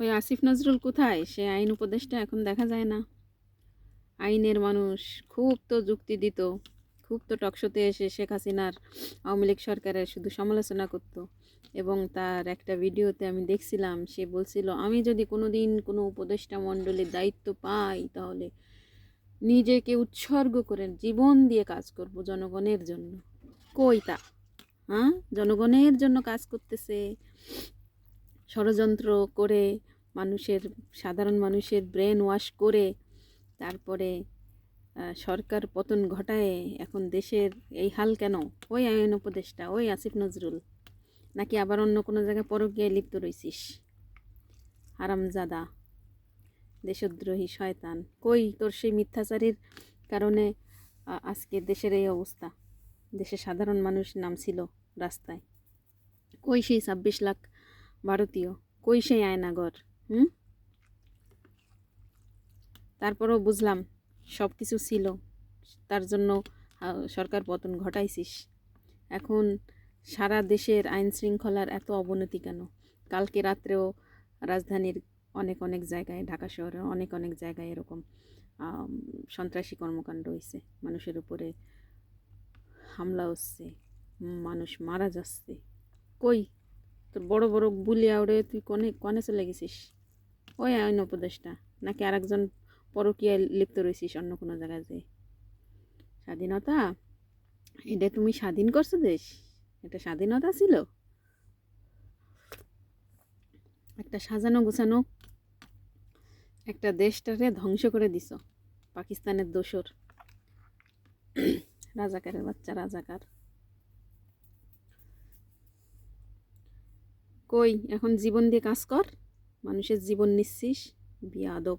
ওই আসিফ নজরুল কোথায়? সে আইন উপদেষ্টা, এখন দেখা যায় না। আইনের মানুষ খুব তো যুক্তি দিত, খুব তো টকশোতে এসে শেখ হাসিনার আওয়ামী লীগ সরকারের শুধু সমালোচনা করত। এবং তার একটা ভিডিওতে আমি দেখছিলাম, সে বলছিল, আমি যদি কোনো দিন কোনো উপদেষ্টা মণ্ডলীর দায়িত্ব পাই, তাহলে নিজেকে উৎসর্গ করে জীবন দিয়ে কাজ করব জনগণের জন্য। কই তা? হ্যাঁ? জনগণের জন্য কাজ করতেছে। ষড়যন্ত্র করে মানুষের, সাধারণ মানুষের ব্রেন ওয়াশ করে তারপরে সরকার পতন ঘটায়, এখন দেশের এই হাল কেন? ওই আইন উপদেষ্টা, ওই আসিফ নজরুল। নাকি আবার অন্য কোনো জায়গায় পরকীয়ায় লিপ্ত রইছিস? হারামজাদা, দেশদ্রোহী শয়তান। কই তোর সেই মিথ্যাচারীর কারণে আজকে দেশের এই অবস্থা? দেশের সাধারণ মানুষ নামছিল রাস্তায়। কই সেই ছাব্বিশ লাখ ভারতীয়। কই সেই আয়নাগর, হুম? তারপরেও বুঝলাম সব কিছু ছিল। তার জন্য সরকার পতন ঘটাইছিস। এখন সারা দেশের আইন শৃঙ্খলার এত অবনতি কেন? কালকে রাত্রেও রাজধানীর অনেক অনেক জায়গায়, ঢাকা শহরের অনেক অনেক জায়গায় এরকম সন্ত্রাসী কর্মকাণ্ড হয়েছে মানুষের উপরে হামলা হচ্ছে, মানুষ মারা যাচ্ছে। কই? তোর বড় বড় বুলিয়া উড়ে তুই কনে কনে চলে গেছিস? ওই আইন উপদেষ্টা নাকি আরেকজন পরকীয়ায় লিপ্ত রয়েছিস অন্য কোনো জায়গায় যে? স্বাধীনতা? এটা তুমি স্বাধীন করছ দেশ? এটা স্বাধীনতা ছিল? একটা সাজানো গোছানো একটা দেশটারে ধ্বংস করে দিছ, পাকিস্তানের দোসর। রাজাকারের বাচ্চা, রাজাকার। কই? এখন জীবন দিয়ে কাজ কর। মানুষের জীবন নিচ্ছিস। বিয়াদব